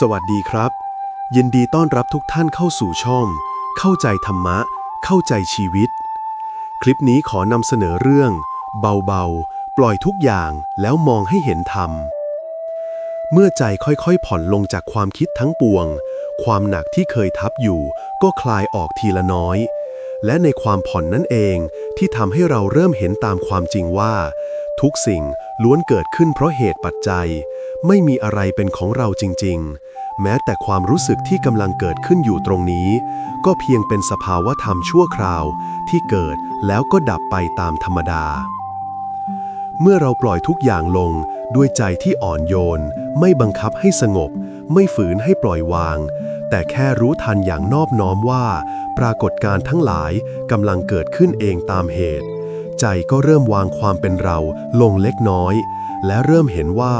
สวัสดีครับ ยินดีต้อนรับทุกท่านเข้าสู่ช่อง เข้าใจธรรมะ เข้าใจชีวิต คลิปนี้ขอนำเสนอเรื่อง เบาๆ ปล่อยทุกอย่างแล้วมองให้เห็นธรรม เมื่อใจค่อยๆ ผ่อนลงจากความคิดทั้งปวง ความหนักที่เคยทับอยู่ ก็คลายออกทีละน้อย และในความผ่อนนั่นเองที่ทำให้เราเริ่มเห็นตามความจริงว่า ทุกสิ่งล้วนเกิดขึ้นเพราะเหตุปัจจัย ไม่มีอะไรเป็นของเราจริง ๆ แม้แต่ความรู้สึกที่กำลังเกิดขึ้นอยู่ตรงนี้ ก็เพียงเป็นสภาวะธรรมชั่วคราวที่เกิดแล้วก็ดับไปตามธรรมดา เมื่อเราปล่อยทุกอย่างลงด้วยใจที่อ่อนโยน ไม่บังคับให้สงบ ไม่ฝืนให้ปล่อยวาง แต่แค่รู้ทันอย่างนอบน้อมว่า ปรากฏการ์ทั้งหลายกำลังเกิดขึ้นเองตามเหตุ ใจก็เริ่มวางความเป็นเราลงเล็กน้อย และเริ่มเห็นว่า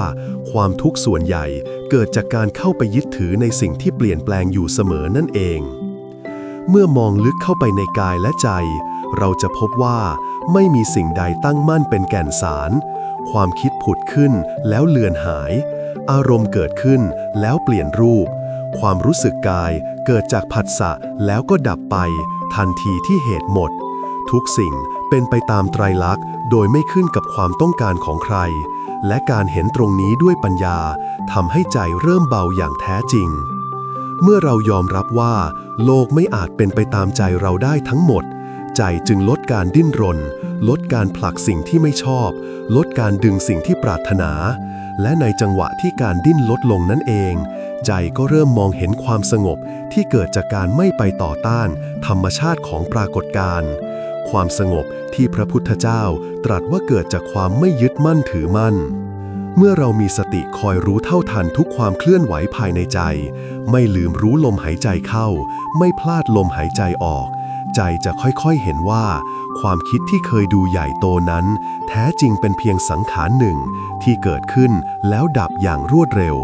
ความทุกข์ส่วนใหญ่เกิดจากการเข้าไปยึดถือในสิ่งที่เปลี่ยนแปลงอยู่เสมอนั่นเอง เมื่อมองลึกเข้าไปในกายและใจ เราจะพบว่าไม่มีสิ่งใดตั้งมั่นเป็นแก่นสาร ความคิดผุดขึ้นแล้วเลือนหาย อารมณ์เกิดขึ้นแล้วเปลี่ยนรูป ความรู้สึกกายเกิดจากผัสสะแล้วก็ดับไป ทันทีที่เหตุหมด ทุกสิ่งเป็นไปตามไตรลักษณ์ โดยไม่ขึ้นกับความต้องการของใคร และการเห็นตรงนี้ด้วยปัญญาทำให้ใจเริ่มเบาอย่างแท้จริง เมื่อเรายอมรับว่า โลกไม่อาจเป็นไปตามใจเราได้ทั้งหมด ใจจึงลดการดิ้นรน ลดการผลักสิ่งที่ไม่ชอบ ลดการดึงสิ่งที่ปรารถนา และในจังหวะที่การดิ้นลดลงนั่นเอง ใจก็เริ่มมองเห็นความสงบที่เกิดจากการไม่ไปต่อต้าน ธรรมชาติของปรากฏการณ์ความสงบ ที่พระพุทธเจ้าตรัสว่าเกิดจากความไม่ยึดมั่นถือมั่น เมื่อเรามีสติคอยรู้เท่าทันทุกความเคลื่อนไหวภายในใจ ไม่ลืมรู้ลมหายใจเข้า ไม่พลาดลมหายใจออก ใจจะค่อยๆเห็นว่า ความคิดที่เคยดูใหญ่โตนั้น แท้จริงเป็นเพียงสังขารหนึ่ง ที่เกิดขึ้นแล้วดับอย่างรวดเร็ว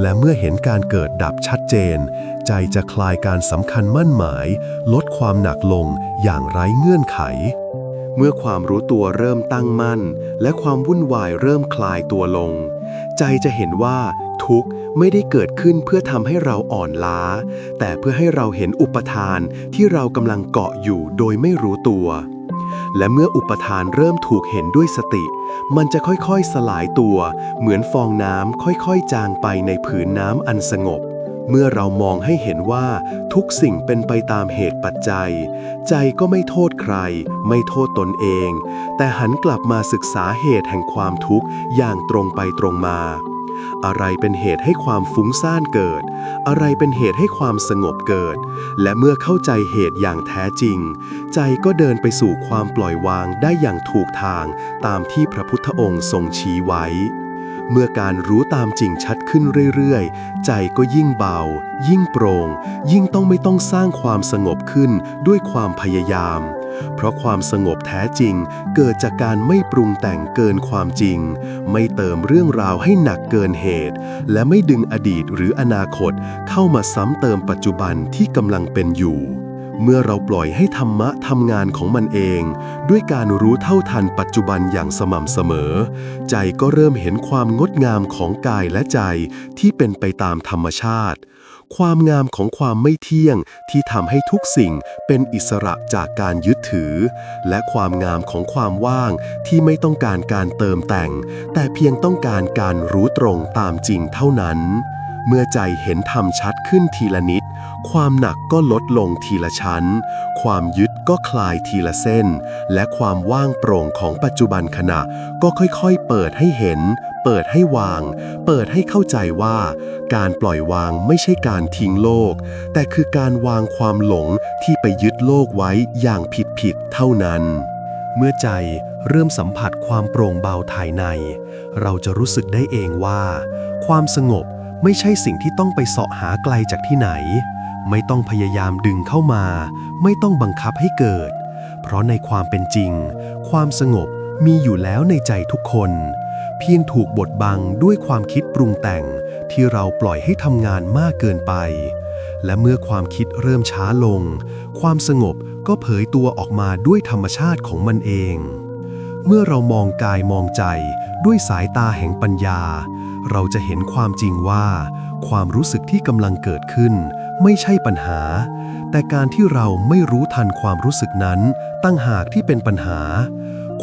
และเมื่อเห็นการเกิดดับชัดเจน ใจจะคลายการสำคัญมั่นหมาย ลดความหนักลงอย่างไร้เงื่อนไข เมื่อความรู้ตัวเริ่มตั้งมั่น และความวุ่นวายเริ่มคลายตัวลง ใจจะเห็นว่าทุกข์ไม่ได้เกิดขึ้นเพื่อทำให้เราอ่อนล้า แต่เพื่อให้เราเห็นอุปทานที่เรากำลังเกาะอยู่โดยไม่รู้ตัว และเมื่ออุปทานเริ่มถูกเห็นด้วยสติ มันจะค่อยๆสลายตัว เหมือนฟองน้ำค่อยๆ จางไปในผืนน้ำอันสงบ เมื่อเรามองให้เห็นว่าทุกสิ่งเป็นไปตามเหตุปัจจัย ใจก็ไม่โทษใคร ไม่โทษตนเอง แต่หันกลับมาศึกษาเหตุแห่งความทุกข์อย่างตรงไปตรงมา อะไรเป็นเหตุให้ความฟุ้งซ่านเกิด อะไรเป็นเหตุให้ความสงบเกิด และเมื่อเข้าใจเหตุอย่างแท้จริง ใจก็เดินไปสู่ความปล่อยวางได้อย่างถูกทางตามที่พระพุทธองค์ทรงชี้ไว้ เมื่อการรู้ตามจริงชัดขึ้นเรื่อยๆ ใจก็ยิ่งเบา ยิ่งโปร่ง ยิ่งต้องไม่ต้องสร้างความสงบขึ้นด้วยความพยายาม เพราะความสงบแท้จริง เกิดจากการไม่ปรุงแต่งเกินความจริง ไม่เติมเรื่องราวให้หนักเกินเหตุ และไม่ดึงอดีตหรืออนาคตเข้ามาซ้ำเติมปัจจุบันที่กำลังเป็นอยู่ เมื่อเราปล่อยให้ธรรมะทำงานของมันเอง ด้วยการรู้เท่าทันปัจจุบันอย่างสม่ำเสมอ ใจก็เริ่มเห็นความงดงามของกายและใจที่เป็นไปตามธรรมชาติ ความงามของความไม่เที่ยงที่ทำให้ทุกสิ่งเป็นอิสระจากการยึดถือ และความงามของความว่างที่ไม่ต้องการการเติมแต่ง แต่เพียงต้องการการรู้ตรงตามจริงเท่านั้น เมื่อใจเห็นธรรมชัดขึ้นทีละนิด ความหนักก็ลดลงทีละชั้น ความยึดก็คลายทีละเส้น และความว่างโปร่งของปัจจุบันขณะ ก็ค่อยๆ เปิดให้เห็น เปิดให้วาง เปิดให้เข้าใจว่า การปล่อยวางไม่ใช่การทิ้งโลก แต่คือการวางความหลงที่ไปยึดโลกไว้อย่างผิดๆเท่านั้น เมื่อใจเริ่มสัมผัสความโปร่งเบาภายใน เราจะรู้สึกได้เองว่า ความสงบ ไม่ใช่สิ่งที่ต้องไปเสาะหาไกลจากที่ไหน ไม่ต้องพยายามดึงเข้ามา ไม่ต้องบังคับให้เกิด เพราะในความเป็นจริง ความสงบมีอยู่แล้วในใจทุกคน เพียงถูกบดบังด้วยความคิดปรุงแต่งที่เราปล่อยให้ทำงานมากเกินไป และเมื่อความคิดเริ่มช้าลง ความสงบก็เผยตัวออกมาด้วยธรรมชาติของมันเอง เมื่อเรามองกายมองใจด้วยสายตาแห่งปัญญา เราจะเห็นความจริงว่า ความรู้สึกที่กำลังเกิดขึ้น ไม่ใช่ปัญหา แต่การที่เราไม่รู้ทันความรู้สึกนั้น ตั้งหากที่เป็นปัญหา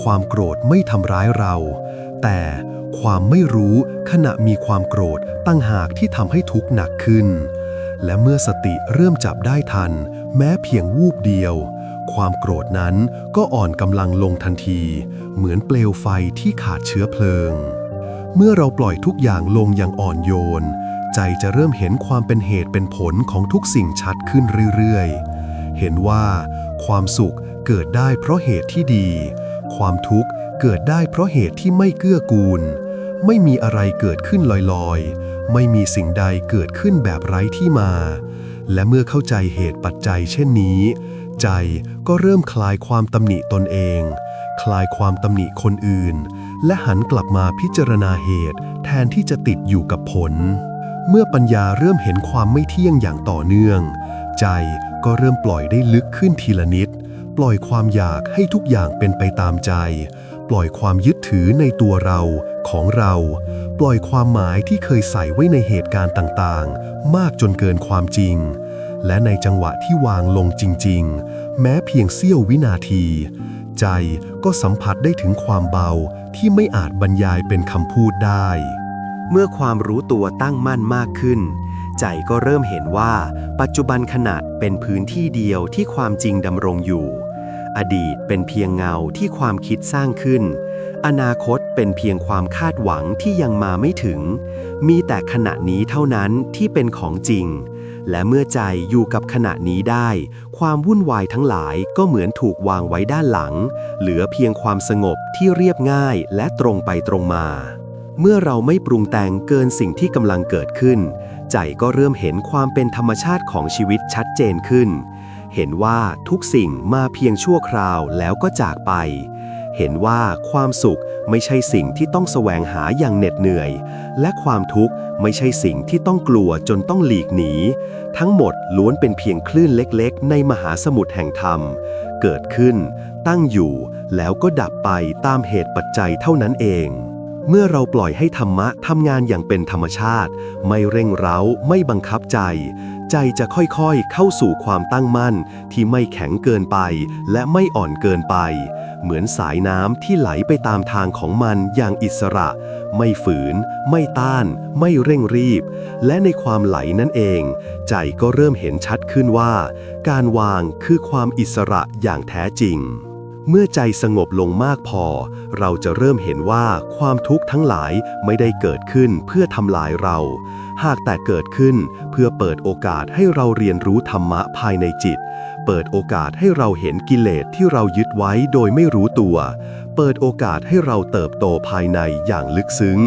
ความโกรธไม่ทำร้ายเรา แต่ความไม่รู้ขณะมีความโกรธตั้งหากที่ทำให้ทุกข์หนักขึ้น และเมื่อสติเริ่มจับได้ทัน แม้เพียงวูบเดียว ความโกรธนั้นก็อ่อนกำลังลงทันที เหมือนเปลวไฟที่ขาดเชื้อเพลิง เมื่อเราปล่อยทุกอย่างลงอย่างอ่อนโยน ใจจะเริ่มเห็นความเป็นเหตุเป็นผลของทุกสิ่งชัดขึ้นเรื่อยๆ เห็นว่าความสุขเกิดได้เพราะเหตุที่ดี ความทุกข์เกิดได้เพราะเหตุที่ไม่เกื้อกูล ไม่มีอะไรเกิดขึ้นลอยๆ ไม่มีสิ่งใดเกิดขึ้นแบบไร้ที่มา และเมื่อเข้าใจเหตุปัจจัยเช่นนี้ ใจก็เริ่มคลายความตำหนิตนเอง คลายความตำหนิคนอื่น และหันกลับมาพิจารณาเหตุ แทนที่จะติดอยู่กับผล เมื่อปัญญาเริ่มเห็นความไม่เที่ยงอย่างต่อเนื่อง ใจก็เริ่มปล่อยได้ลึกขึ้นทีละนิด ปล่อยความอยากให้ทุกอย่างเป็นไปตามใจ ปล่อยความยึดถือในตัวเราของเรา ปล่อยความหมายที่เคยใส่ไว้ในเหตุการณ์ต่างๆ มากจนเกินความจริง และในจังหวะที่วางลงจริง ๆ แม้เพียงเสี้ยววินาที ใจก็สัมผัสได้ถึงความเบาที่ไม่อาจบรรยายเป็นคำพูดได้ เมื่อความรู้ตัวตั้งมั่นมากขึ้น ใจก็เริ่มเห็นว่า ปัจจุบันขณะเป็นพื้นที่เดียวที่ความจริงดำรงอยู่ อดีตเป็นเพียงเงาที่ความคิดสร้างขึ้น อนาคตเป็นเพียงความคาดหวังที่ยังมาไม่ถึง มีแต่ขณะนี้เท่านั้นที่เป็นของจริง และเมื่อใจอยู่กับขณะนี้ได้ ความวุ่นวายทั้งหลายก็เหมือนถูกวางไว้ด้านหลัง เหลือเพียงความสงบที่เรียบง่ายและตรงไปตรงมา เมื่อเราไม่ปรุงแต่งเกินสิ่งที่กำลังเกิดขึ้น ใจก็เริ่มเห็นความเป็นธรรมชาติของชีวิตชัดเจนขึ้น เห็นว่าทุกสิ่งมาเพียงชั่วคราวแล้วก็จากไป เห็นว่าความสุขไม่ใช่สิ่งที่ต้องแสวงหาอย่างเหน็ดเหนื่อย และความทุกข์ไม่ใช่สิ่งที่ต้องกลัวจนต้องหลีกหนี ทั้งหมดล้วนเป็นเพียงคลื่นเล็กๆ ในมหาสมุทรแห่งธรรม เกิดขึ้น ตั้งอยู่ แล้วก็ดับไปตามเหตุปัจจัยเท่านั้นเอง เมื่อเราปล่อยให้ธรรมะทำงานอย่างเป็นธรรมชาติ ไม่เร่งเร้าไม่บังคับใจ ใจจะค่อยๆ เข้าสู่ความตั้งมั่นที่ไม่แข็งเกินไป และไม่อ่อนเกินไป เหมือนสายน้ำที่ไหลไปตามทางของมันอย่างอิสระ ไม่ฝืน ไม่ต้าน ไม่เร่งรีบ และในความไหลนั่นเอง ใจก็เริ่มเห็นชัดขึ้นว่า การวางคือความอิสระอย่างแท้จริงเมื่อใจสงบลงมากพอ เราจะเริ่มเห็นว่าความทุกข์ทั้งหลายไม่ได้เกิดขึ้นเพื่อทำลายเรา หากแต่เกิดขึ้นเพื่อเปิดโอกาสให้เราเรียนรู้ธรรมะภายในจิต เปิดโอกาสให้เราเห็นกิเลสที่เรายึดไว้โดยไม่รู้ตัว เปิดโอกาสให้เราเติบโตภายในอย่างลึกซึ้ง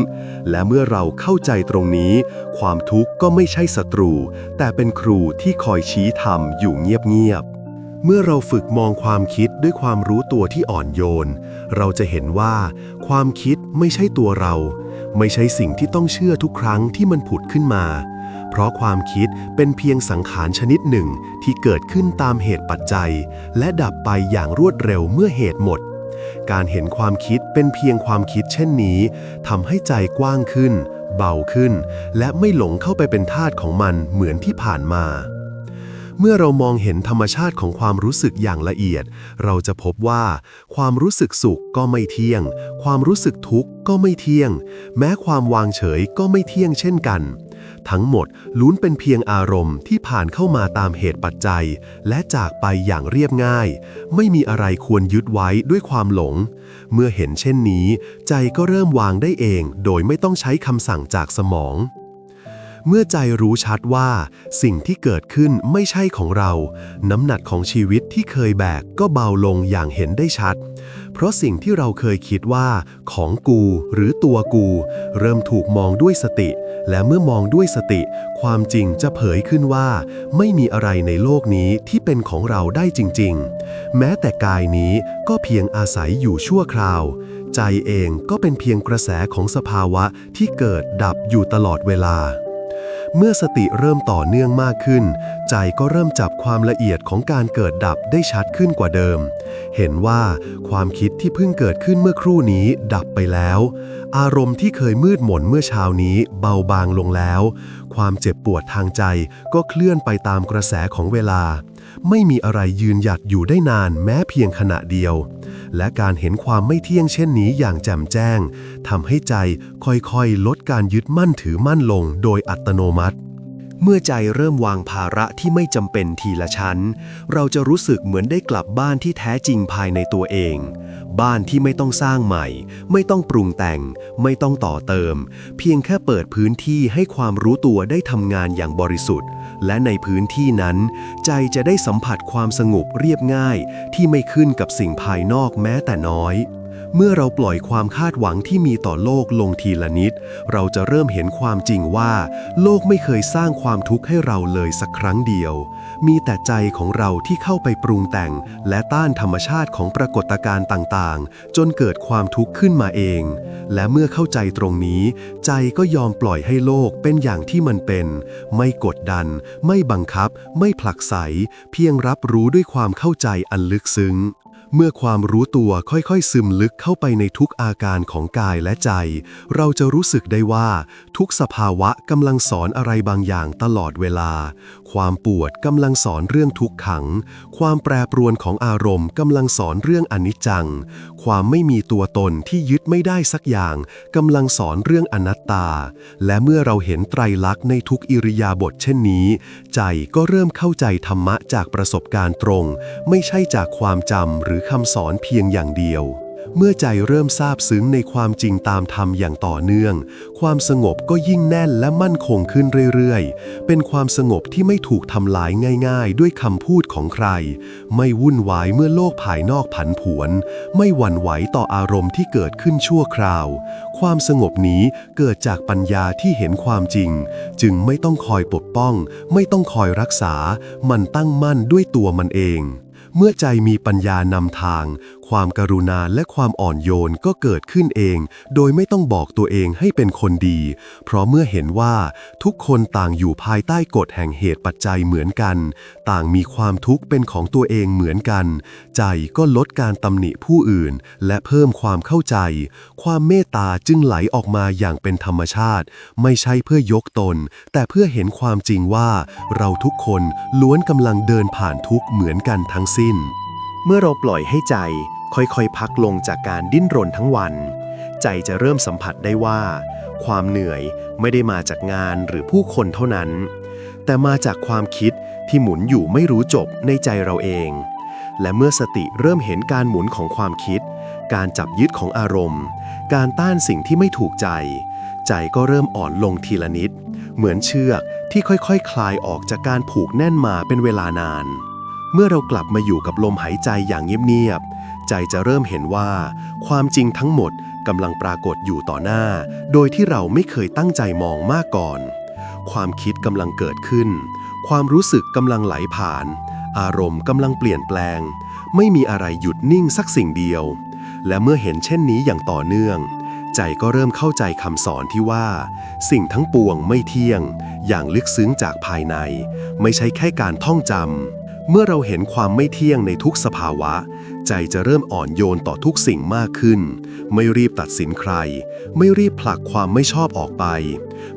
และเมื่อเราเข้าใจตรงนี้ ความทุกข์ก็ไม่ใช่ศัตรู แต่เป็นครูที่คอยชี้ธรรมอยู่เงียบๆเมื่อเราฝึกมองความคิดด้วยความรู้ตัวที่อ่อนโยน เราจะเห็นว่า ความคิดไม่ใช่ตัวเรา ไม่ใช่สิ่งที่ต้องเชื่อทุกครั้งที่มันผุดขึ้นมา เพราะความคิดเป็นเพียงสังขารชนิดหนึ่งที่เกิดขึ้นตามเหตุปัจจัย และดับไปอย่างรวดเร็วเมื่อเหตุหมด การเห็นความคิดเป็นเพียงความคิดเช่นนี้ทำให้ใจกว้างขึ้น เบาขึ้น และไม่หลงเข้าไปเป็นทาสของมันเหมือนที่ผ่านมา เมื่อเรามองเห็นธรรมชาติของความรู้สึกอย่างละเอียด เราจะพบว่า ความรู้สึกสุขก็ไม่เที่ยง ความรู้สึกทุกข์ก็ไม่เที่ยง แม้ความวางเฉยก็ไม่เที่ยงเช่นกัน ทั้งหมดล้วนเป็นเพียงอารมณ์ที่ผ่านเข้ามาตามเหตุปัจจัย และจากไปอย่างเรียบง่าย ไม่มีอะไรควรยึดไว้ด้วยความหลง เมื่อเห็นเช่นนี้ ใจก็เริ่มวางได้เอง โดยไม่ต้องใช้คำสั่งจากสมอง เมื่อใจรู้ชัดว่า สิ่งที่เกิดขึ้นไม่ใช่ของเรา น้ำหนักของชีวิตที่เคยแบกก็เบาลงอย่างเห็นได้ชัด เพราะสิ่งที่เราเคยคิดว่าของกูหรือตัวกู เริ่มถูกมองด้วยสติ และเมื่อมองด้วยสติ ความจริงจะเผยขึ้นว่า ไม่มีอะไรในโลกนี้ที่เป็นของเราได้จริง ๆ แม้แต่กายนี้ก็เพียงอาศัยอยู่ชั่วคราว ใจเองก็เป็นเพียงกระแสของสภาวะที่เกิดดับอยู่ตลอดเวลา เมื่อสติเริ่มต่อเนื่องมากขึ้น ใจก็เริ่มจับความละเอียดของการเกิดดับได้ชัดขึ้นกว่าเดิม เห็นว่าความคิดที่เพิ่งเกิดขึ้นเมื่อครู่นี้ดับไปแล้ว อารมณ์ที่เคยมืดหม่นเมื่อเช้านี้เบาบางลงแล้ว ความเจ็บปวดทางใจก็เคลื่อนไปตามกระแสของเวลา ไม่มีอะไรยืนหยัดอยู่ได้นานแม้เพียงขณะเดียว และการเห็นความไม่เที่ยงเช่นนี้อย่างแจ่มแจ้งทำให้ใจค่อยๆ ลดการยึดมั่นถือมั่นลงโดยอัตโนมัติ เมื่อใจเริ่มวางภาระที่ไม่จำเป็นทีละชั้น เราจะรู้สึกเหมือนได้กลับบ้านที่แท้จริงภายในตัวเอง บ้านที่ไม่ต้องสร้างใหม่ ไม่ต้องปรุงแต่ง ไม่ต้องต่อเติม เพียงแค่เปิดพื้นที่ให้ความรู้ตัวได้ทำงานอย่างบริสุทธิ์ และในพื้นที่นั้น ใจจะได้สัมผัสความสงบเรียบง่าย ที่ไม่ขึ้นกับสิ่งภายนอกแม้แต่น้อย เมื่อเราปล่อยความคาดหวังที่มีต่อโลกลงทีละนิด เราจะเริ่มเห็นความจริงว่า โลกไม่เคยสร้างความทุกข์ให้เราเลยสักครั้งเดียว มีแต่ใจของเราที่เข้าไปปรุงแต่ง และต้านธรรมชาติของปรากฏการณ์ต่างๆ จนเกิดความทุกข์ขึ้นมาเอง และเมื่อเข้าใจตรงนี้ ใจก็ยอมปล่อยให้โลกเป็นอย่างที่มันเป็น ไม่กดดัน ไม่บังคับ ไม่ผลักไส เพียงรับรู้ด้วยความเข้าใจอันลึกซึ้ง เมื่อความรู้ตัวค่อยๆ ซึมลึกเข้าไปในทุกอาการของกายและใจ เราจะรู้สึกได้ว่า ทุกสภาวะกำลังสอนอะไรบางอย่างตลอดเวลา ความปวดกำลังสอนเรื่องทุกขัง ความแปรปรวนของอารมณ์กำลังสอนเรื่องอนิจจัง ความไม่มีตัวตนที่ยึดไม่ได้สักอย่างกำลังสอนเรื่องอนัตตา และเมื่อเราเห็นไตรลักษณ์ในทุกอิริยาบถเช่นนี้ ใจก็เริ่มเข้าใจธรรมะจากประสบการณ์ตรง ไม่ใช่จากความจำหรือคำสอนเพียงอย่างเดียว เมื่อใจเริ่มซาบซึ้งในความจริงตามธรรมอย่างต่อเนื่อง ความสงบก็ยิ่งแน่นและมั่นคงขึ้นเรื่อยๆ เป็นความสงบที่ไม่ถูกทำลายง่ายๆ ด้วยคำพูดของใคร ไม่วุ่นวายเมื่อโลกภายนอกผันผวน ไม่หวั่นไหวต่ออารมณ์ที่เกิดขึ้นชั่วคราว ความสงบนี้เกิดจากปัญญาที่เห็นความจริง จึงไม่ต้องคอยปกป้อง ไม่ต้องคอยรักษา มันตั้งมั่นด้วยตัวมันเอง เมื่อใจมีปัญญานำทางความกรุณาและความอ่อนโยนก็เกิดขึ้นเอง โดยไม่ต้องบอกตัวเองให้เป็นคนดี เพราะเมื่อเห็นว่าทุกคนต่างอยู่ภายใต้กฎแห่งเหตุปัจจัยเหมือนกัน ต่างมีความทุกข์เป็นของตัวเองเหมือนกัน ใจก็ลดการตำหนิผู้อื่น และเพิ่มความเข้าใจ ความเมตตาจึงไหลออกมาอย่างเป็นธรรมชาติ ไม่ใช่เพื่อยกตน แต่เพื่อเห็นความจริงว่า เราทุกคนล้วนกำลังเดินผ่านทุกข์เหมือนกันทั้งสิ้น เมื่อเราปล่อยให้ใจค่อยๆ พักลงจากการดิ้นรนทั้งวัน ใจจะเริ่มสัมผัสได้ว่า ความเหนื่อยไม่ได้มาจากงานหรือผู้คนเท่านั้น แต่มาจากความคิดที่หมุนอยู่ไม่รู้จบในใจเราเอง และเมื่อสติเริ่มเห็นการหมุนของความคิด การจับยึดของอารมณ์ การต้านสิ่งที่ไม่ถูกใจ ใจก็เริ่มอ่อนลงทีละนิด เหมือนเชือกที่ค่อยๆคคลายออกจากการผูกแน่นมาเป็นเวลานาน เมื่อเรากลับมาอยู่กับลมหายใจอย่างเงียบๆ ใจจะเริ่มเห็นว่า ความจริงทั้งหมดกำลังปรากฏอยู่ต่อหน้า โดยที่เราไม่เคยตั้งใจมองมาก่อน ความคิดกำลังเกิดขึ้น ความรู้สึกกำลังไหลผ่าน อารมณ์กำลังเปลี่ยนแปลง ไม่มีอะไรหยุดนิ่งสักสิ่งเดียว และเมื่อเห็นเช่นนี้อย่างต่อเนื่อง ใจก็เริ่มเข้าใจคำสอนที่ว่า สิ่งทั้งปวงไม่เที่ยง อย่างลึกซึ้งจากภายใน ไม่ใช่แค่การท่องจำ เมื่อเราเห็นความไม่เที่ยงในทุกสภาวะ ใจจะเริ่มอ่อนโยนต่อทุกสิ่งมากขึ้น ไม่รีบตัดสินใคร ไม่รีบผลักความไม่ชอบออกไป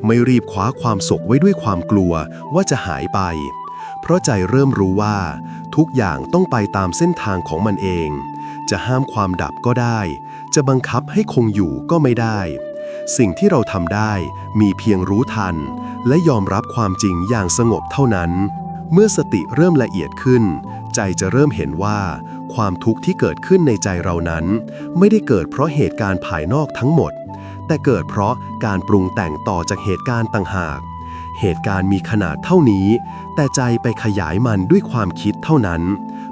ไม่รีบคว้าความสุขไว้ด้วยความกลัวว่าจะหายไป เพราะใจเริ่มรู้ว่า ทุกอย่างต้องไปตามเส้นทางของมันเอง จะห้ามความดับก็ได้ จะบังคับให้คงอยู่ก็ไม่ได้ สิ่งที่เราทำได้มีเพียงรู้ทัน และยอมรับความจริงอย่างสงบเท่านั้น เมื่อสติเริ่มละเอียดขึ้น ใจจะเริ่มเห็นว่า ความทุกข์ที่เกิดขึ้นในใจเรานั้น ไม่ได้เกิดเพราะเหตุการณ์ภายนอกทั้งหมด แต่เกิดเพราะการปรุงแต่งต่อจากเหตุการณ์ต่างหาก เหตุการณ์มีขนาดเท่านี้ แต่ใจไปขยายมันด้วยความคิดเท่านั้น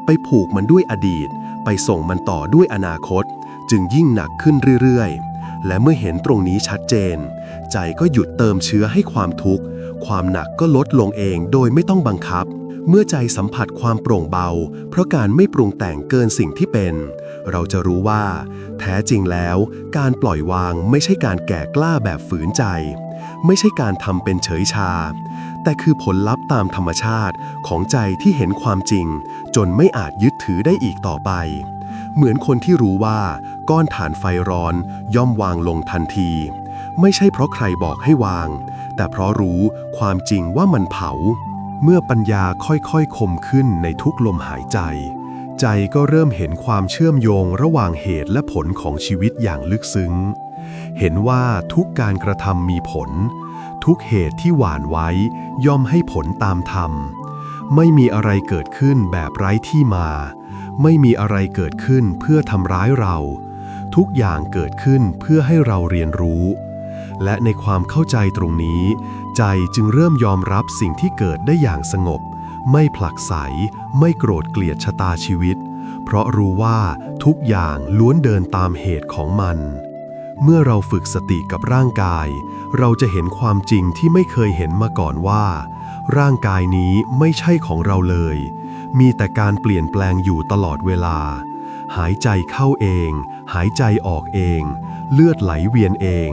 ไปผูกมันด้วยอดีต ไปส่งมันต่อด้วยอนาคต จึงยิ่งหนักขึ้นเรื่อยๆ และเมื่อเห็นตรงนี้ชัดเจน ใจก็หยุดเติมเชื้อให้ความทุกข์ ความหนักก็ลดลงเองโดยไม่ต้องบังคับ เมื่อใจสัมผัสความโปร่งเบา เพราะการไม่ปรุงแต่งเกินสิ่งที่เป็น เราจะรู้ว่า แท้จริงแล้ว การปล่อยวางไม่ใช่การแก่กล้าแบบฝืนใจ ไม่ใช่การทำเป็นเฉยชา แต่คือผลลัพธ์ตามธรรมชาติของใจที่เห็นความจริง จนไม่อาจยึดถือได้อีกต่อไปเหมือนคนที่รู้ว่า ก้อนถ่านไฟร้อนย่อมวางลงทันที ไม่ใช่เพราะใครบอกให้วาง แต่เพราะรู้ความจริงว่ามันเผา เมื่อปัญญาค่อยๆคมขึ้นในทุกลมหายใจ ใจก็เริ่มเห็นความเชื่อมโยงระหว่างเหตุและผลของชีวิตอย่างลึกซึ้ง เห็นว่าทุกการกระทำมีผล ทุกเหตุที่หวานไว้ย่อมให้ผลตามธรรม ไม่มีอะไรเกิดขึ้นแบบไร้ที่มา ไม่มีอะไรเกิดขึ้นเพื่อทำร้ายเรา ทุกอย่างเกิดขึ้นเพื่อให้เราเรียนรู้ และในความเข้าใจตรงนี้ ใจจึงเริ่มยอมรับสิ่งที่เกิดได้อย่างสงบ ไม่ผลักไส ไม่โกรธเกลียดชะตาชีวิต เพราะรู้ว่าทุกอย่างล้วนเดินตามเหตุของมัน เมื่อเราฝึกสติกับร่างกาย เราจะเห็นความจริงที่ไม่เคยเห็นมาก่อนว่า ร่างกายนี้ไม่ใช่ของเราเลย มีแต่การเปลี่ยนแปลงอยู่ตลอดเวลา หายใจเข้าเอง หายใจออกเอง เลือดไหลเวียนเอง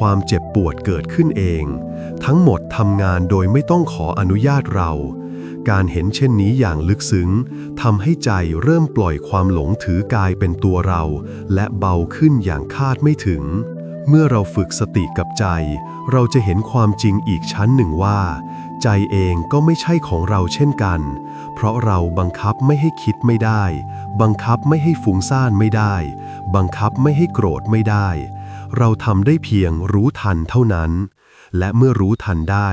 ความเจ็บปวดเกิดขึ้นเอง ทั้งหมดทำงานโดยไม่ต้องขออนุญาตเรา การเห็นเช่นนี้อย่างลึกซึ้งทำให้ใจเริ่มปล่อยความหลงถือกายเป็นตัวเรา และเบาขึ้นอย่างคาดไม่ถึง เมื่อเราฝึกสติกับใจ เราจะเห็นความจริงอีกชั้นหนึ่งว่า ใจเองก็ไม่ใช่ของเราเช่นกัน เพราะเราบังคับไม่ให้คิดไม่ได้ บังคับไม่ให้ฟุ้งซ่านไม่ได้ บังคับไม่ให้โกรธไม่ได้ เราทำได้เพียงรู้ทันเท่านั้น และเมื่อรู้ทันได้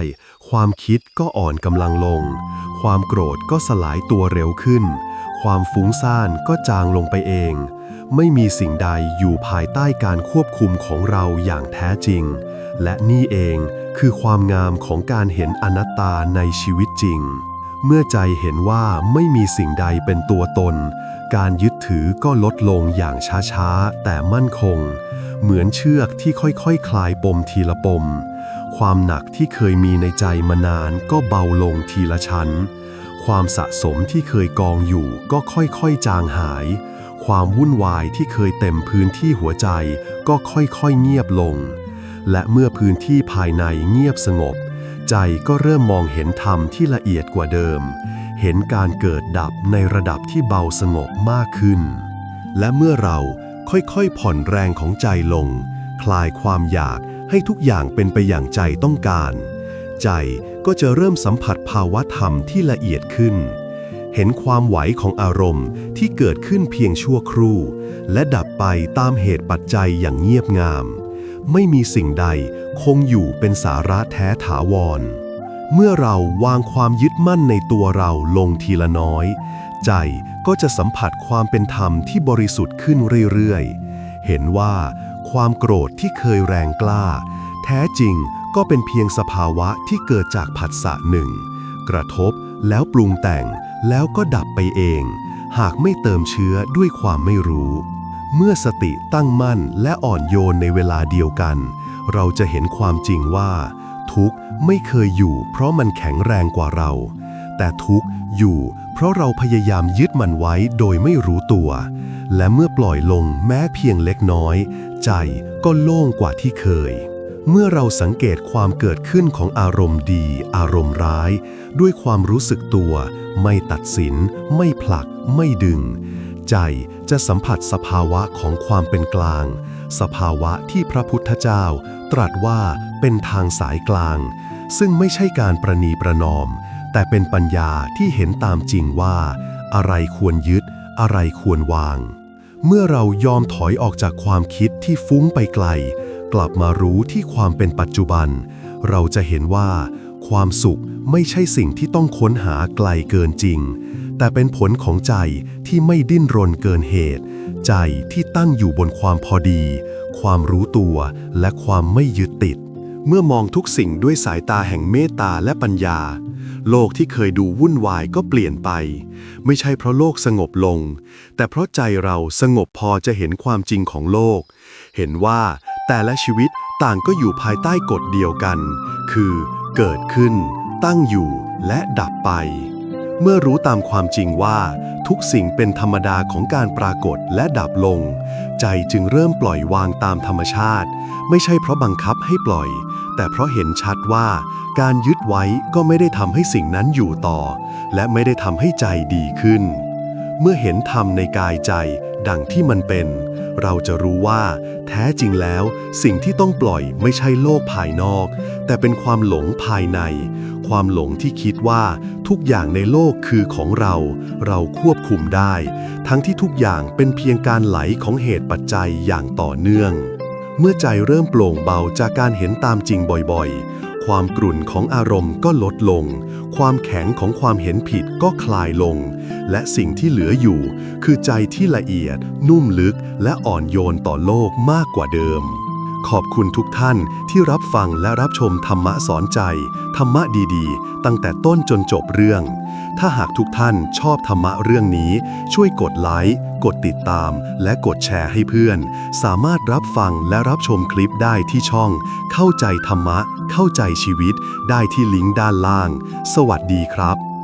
ความคิดก็อ่อนกำลังลง ความโกรธก็สลายตัวเร็วขึ้น ความฟุ้งซ่านก็จางลงไปเอง ไม่มีสิ่งใดอยู่ภายใต้การควบคุมของเราอย่างแท้จริง และนี่เองคือความงามของการเห็นอนัตตาในชีวิตจริง เมื่อใจเห็นว่าไม่มีสิ่งใดเป็นตัวตน การยึดถือก็ลดลงอย่างช้าๆ แต่มั่นคง เหมือนเชือกที่ค่อยๆคคลายปมทีละปม ความหนักที่เคยมีในใจมานานก็เบาลงทีละชั้น ความสะสมที่เคยกองอยู่ก็ค่อยๆจางหาย ความวุ่นวายที่เคยเต็มพื้นที่หัวใจก็ค่อยๆเงียบลง และเมื่อพื้นที่ภายในเงียบสงบ ใจก็เริ่มมองเห็นธรรมที่ละเอียดกว่าเดิม เห็นการเกิดดับในระดับที่เบาสงบมากขึ้น และเมื่อเรา ค่อยๆ ผ่อนแรงของใจลง คลายความอยากให้ทุกอย่างเป็นไปอย่างใจต้องการ ใจก็จะเริ่มสัมผัสภาวะธรรมที่ละเอียดขึ้น เห็นความไหวของอารมณ์ที่เกิดขึ้นเพียงชั่วครู่ และดับไปตามเหตุปัจจัยอย่างเงียบงาม ไม่มีสิ่งใดคงอยู่เป็นสาระแท้ถาวร เมื่อเราวางความยึดมั่นในตัวเราลงทีละน้อย ใจก็จะสัมผัสความเป็นธรรมที่บริสุทธิ์ขึ้นเรื่อยๆ เห็นว่าความโกรธที่เคยแรงกล้า แท้จริงก็เป็นเพียงสภาวะที่เกิดจากผัสสะหนึ่ง กระทบแล้วปรุงแต่งแล้วก็ดับไปเอง หากไม่เติมเชื้อด้วยความไม่รู้ เมื่อสติตั้งมั่นและอ่อนโยนในเวลาเดียวกัน เราจะเห็นความจริงว่า ทุกข์ไม่เคยอยู่เพราะมันแข็งแรงกว่าเรา แต่ทุกข์อยู่ เพราะเราพยายามยึดมันไว้โดยไม่รู้ตัว และเมื่อปล่อยลงแม้เพียงเล็กน้อย ใจก็โล่งกว่าที่เคย เมื่อเราสังเกตความเกิดขึ้นของอารมณ์ดี อารมณ์ร้าย ด้วยความรู้สึกตัว ไม่ตัดสิน ไม่ผลัก ไม่ดึง ใจจะสัมผัสสภาวะของความเป็นกลาง สภาวะที่พระพุทธเจ้า ตรัสว่าเป็นทางสายกลาง ซึ่งไม่ใช่การประนีประนอม แต่เป็นปัญญาที่เห็นตามจริงว่า อะไรควรยึด อะไรควรวาง เมื่อเรายอมถอยออกจากความคิดที่ฟุ้งไปไกล กลับมารู้ที่ความเป็นปัจจุบัน เราจะเห็นว่า ความสุขไม่ใช่สิ่งที่ต้องค้นหาไกลเกินจริง แต่เป็นผลของใจที่ไม่ดิ้นรนเกินเหตุ ใจที่ตั้งอยู่บนความพอดี ความรู้ตัวและความไม่ยึดติด เมื่อมองทุกสิ่งด้วยสายตาแห่งเมตตาและปัญญา โลกที่เคยดูวุ่นวายก็เปลี่ยนไป ไม่ใช่เพราะโลกสงบลง แต่เพราะใจเราสงบพอจะเห็นความจริงของโลก เห็นว่าแต่ละชีวิตต่างก็อยู่ภายใต้กฎเดียวกัน คือเกิดขึ้น ตั้งอยู่และดับไป เมื่อรู้ตามความจริงว่า ทุกสิ่งเป็นธรรมดาของการปรากฏและดับลง ใจจึงเริ่มปล่อยวางตามธรรมชาติ ไม่ใช่เพราะบังคับให้ปล่อย แต่เพราะเห็นชัดว่าการยึดไว้ก็ไม่ได้ทำให้สิ่งนั้นอยู่ต่อ และไม่ได้ทำให้ใจดีขึ้น เมื่อเห็นธรรมในกายใจดังที่มันเป็น เราจะรู้ว่า แท้จริงแล้ว สิ่งที่ต้องปล่อยไม่ใช่โลกภายนอก แต่เป็นความหลงภายใน ความหลงที่คิดว่าทุกอย่างในโลกคือของเรา เราควบคุมได้ ทั้งที่ทุกอย่างเป็นเพียงการไหลของเหตุปัจจัยอย่างต่อเนื่อง เมื่อใจเริ่มโปร่งเบาจากการเห็นตามจริงบ่อยๆ ความกรุ่นของอารมณ์ก็ลดลง ความแข็งของความเห็นผิดก็คลายลง และสิ่งที่เหลืออยู่ คือใจที่ละเอียด นุ่มลึก และอ่อนโยนต่อโลกมากกว่าเดิม ขอบคุณทุกท่านที่รับฟังและรับชมธรรมะสอนใจ ธรรมะดีๆ ตั้งแต่ต้นจนจบเรื่อง ถ้าหากทุกท่านชอบธรรมะเรื่องนี้ ช่วยกดไลค์ กดติดตาม และกดแชร์ให้เพื่อน สามารถรับฟังและรับชมคลิปได้ที่ช่อง เข้าใจธรรมะ เข้าใจชีวิต ได้ที่ลิงก์ด้านล่าง สวัสดีครับ